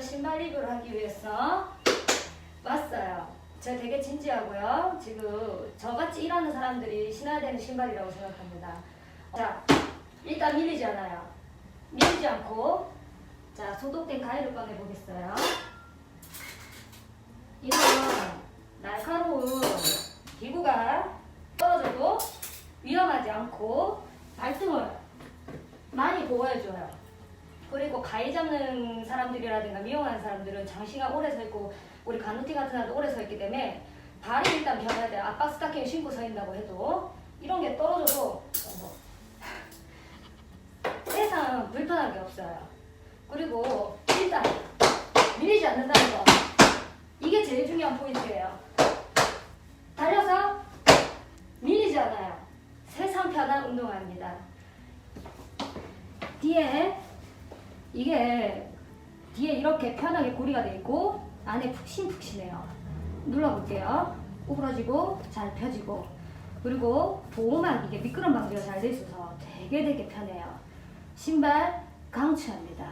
신발 리뷰를 하기 위해서 왔어요. 제가 되게 진지하고요. 지금 저같이 일하는 사람들이 신어야 되는 신발이라고 생각합니다. 자, 일단 밀리지 않아요. 밀리지 않고 자 소독된 가위를 꺼내 보겠어요. 이런 날카로운 기구가 떨어져도 위험하지 않고 발등을 많이 보호해줘요. 그리고 가위 잡는 사람들이라든가 미용하는 사람들은 장시간 오래 서 있고 우리 가누티 같은 사람도 오래 서 있기 때문에 발이 일단 변해야 돼요. 압박 스타킹 신고 서 있다고 해도 이런 게 떨어져도 세상 불편한 게 없어요. 그리고 일단 밀리지 않는다는 거 이게 제일 중요한 포인트예요. 달려서 밀리지 않아요. 세상 편한 운동화입니다. 뒤에 이게 뒤에 이렇게 편하게 고리가 돼 있고 안에 푹신푹신해요. 눌러볼게요. 오그라지고 잘 펴지고 그리고 보호막 이게 미끄럼 방지가 잘 돼 있어서 되게 되게 편해요. 신발 강추합니다.